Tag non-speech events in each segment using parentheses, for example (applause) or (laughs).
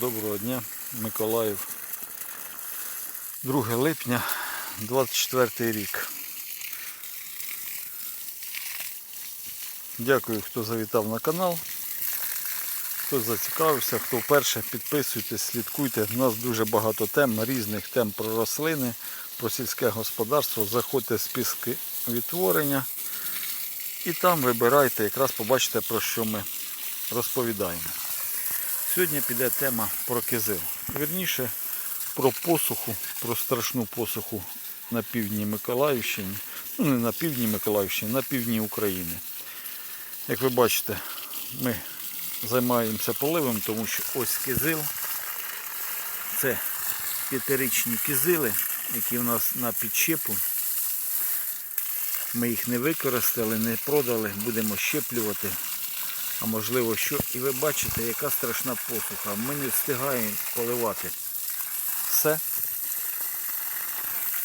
Доброго дня, Миколаїв. 2 липня, 24 рік. Дякую, хто завітав на канал. Хто зацікавився, хто вперше, підписуйтесь, слідкуйте. У нас дуже багато тем, різних тем про рослини, про сільське господарство. Заходьте в списки відтворення і там вибирайте, якраз побачите, про що ми розповідаємо. Сьогодні піде тема про кизил. Вірніше про посуху, про страшну посуху на півдні Миколаївщини. Ну не на півдні Миколаївщини, на півдні України. Як ви бачите, ми займаємося поливом, тому що ось кизил. Це п'ятирічні кизили, які в нас на підщепу. Ми їх не використали, не продали, будемо щеплювати а можливо що. І ви бачите, яка страшна посуха. Ми не встигаємо поливати. Все.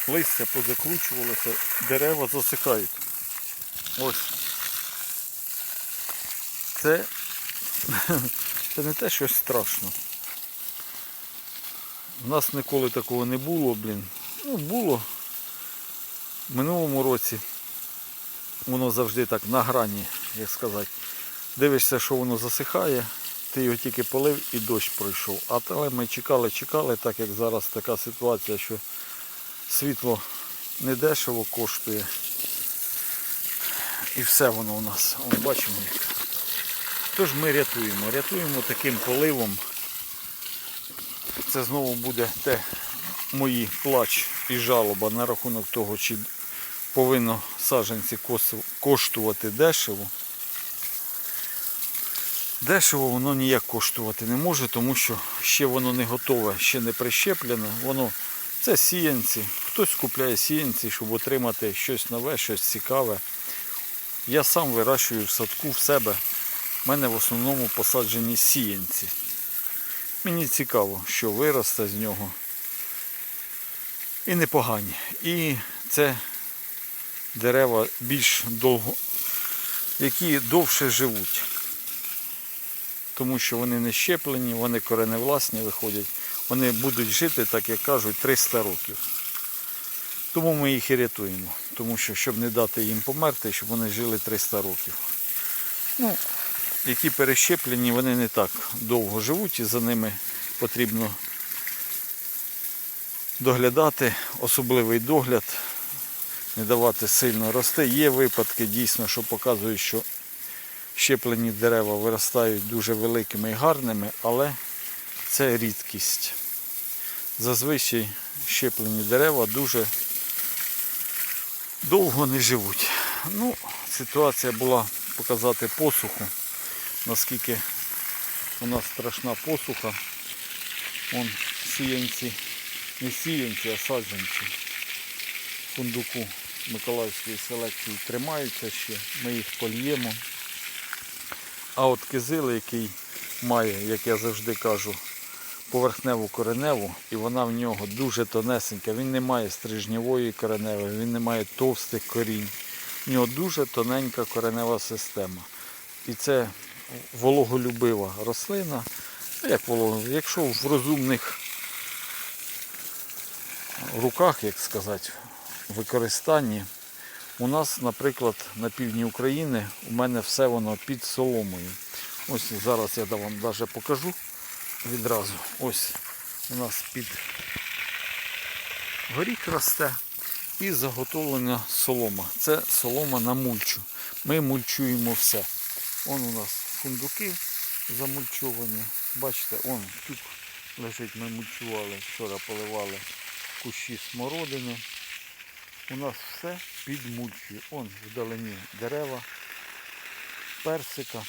Листя позакручувалося, дерева засихають. Ось. Це, (laughs) це не те щось страшно. У нас ніколи такого не було, блін. Ну, було. В минулому році воно завжди так на грані, як сказати. Дивишся, що воно засихає, ти його тільки полив і дощ пройшов. А але ми чекали, чекали, так як зараз така ситуація, що світло не дешево коштує. І все воно у нас. О, бачимо як. Тож ми рятуємо. Рятуємо таким поливом. Це знову буде те мої плач і жалоба на рахунок того, чи повинно саджанці коштувати дешево. Дешево воно ніяк коштувати не може, тому що ще воно не готове, ще не прищеплене. Воно це сіянці. Хтось купляє сіянці, щоб отримати щось нове, щось цікаве. Я сам вирощую в садку в себе. У мене в основному посаджені сіянці. Мені цікаво, що виросте з нього. І непогані. І це дерева більш довго, які довше живуть тому що вони не щеплені, вони кореневласні виходять. Вони будуть жити, так як кажуть, 300 років. Тому ми їх і рятуємо. Тому що, щоб не дати їм померти, щоб вони жили 300 років. Ну, Які перещеплені, вони не так довго живуть і за ними потрібно доглядати, особливий догляд, не давати сильно рости. Є випадки дійсно, що показують, що щеплені дерева виростають дуже великими і гарними, але це рідкість. Зазвичай щеплені дерева дуже довго не живуть. Ну, Ситуація була показати посуху, наскільки у нас страшна посуха. Вон сіянці, не сіянці, а саджанці фундуку Миколаївської селекції тримаються ще, ми їх польємо. А от кизил, який має, як я завжди кажу, поверхневу кореневу, і вона в нього дуже тонесенька. Він не має стрижневої кореневи, він не має товстих корінь. В нього дуже тоненька коренева система. І це вологолюбива рослина. Ну, Як волого, Якщо в розумних руках, як сказати, використанні. У нас, наприклад, на півдні України у мене все воно під соломою. Ось зараз я вам навіть покажу відразу. Ось у нас під горіх росте і заготовлена солома. Це солома на мульчу. Ми мульчуємо все. Вон у нас фундуки замульчовані. Бачите, он тут лежить, ми мульчували, вчора поливали кущі смородини. У нас все підмульчує. Он вдалині дерева, персика,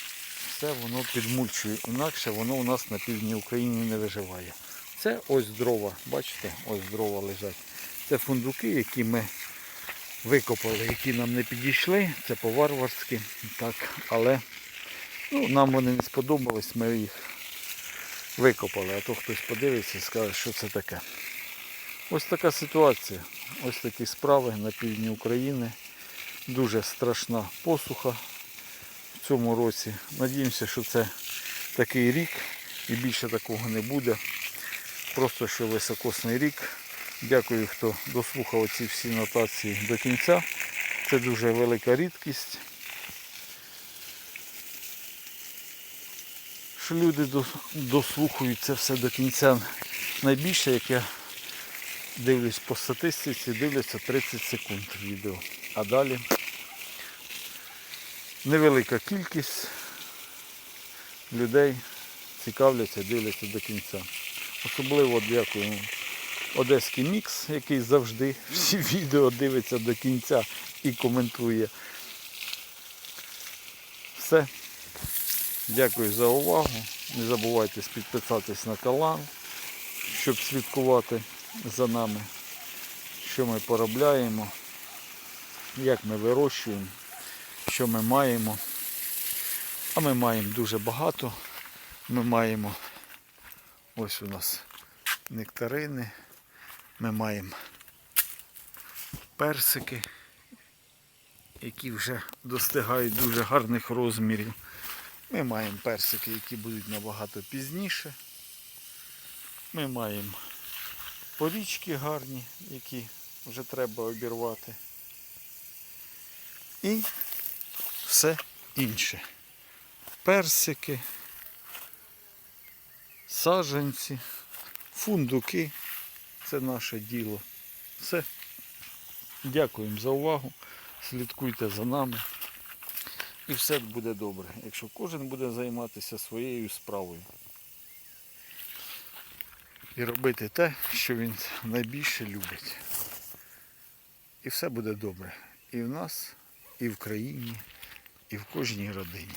все воно підмульчує. Інакше воно у нас на півдні України не виживає. Це ось дрова, бачите, ось дрова лежать. Це фундуки, які ми викопали, які нам не підійшли. Це по-варварськи. так, Але ну, нам вони не сподобались, ми їх викопали. А то хтось подивиться і скаже, що це таке. Ось така ситуація. Ось такі справи на півдні України. Дуже страшна посуха в цьому році. Надіємося, що це такий рік, і більше такого не буде. Просто що високосний рік. Дякую, хто дослухав ці всі нотації до кінця. Це дуже велика рідкість. Що люди дослухають це все до кінця. Найбільше, як я дивлюсь по статистиці, дивляться 30 секунд відео. А далі невелика кількість людей цікавляться, дивляться до кінця. Особливо дякую Одеський мікс, який завжди (laughs) всі відео дивиться до кінця і коментує. Все. Дякую за увагу. Не забувайте підписатись на канал, щоб слідкувати за нами, що ми поробляємо, як ми вирощуємо, що ми маємо. А ми маємо дуже багато. Ми маємо ось у нас нектарини, ми маємо персики, які вже достигають дуже гарних розмірів. Ми маємо персики, які будуть набагато пізніше. Ми маємо порічки гарні, які вже треба обірвати. І все інше. Персики, саджанці, фундуки. Це наше діло. Все. Дякуємо за увагу. Слідкуйте за нами. І все буде добре, якщо кожен буде займатися своєю справою. І робити те, що він найбільше любить. І все буде добре. І в нас, і в країні, і в кожній родині.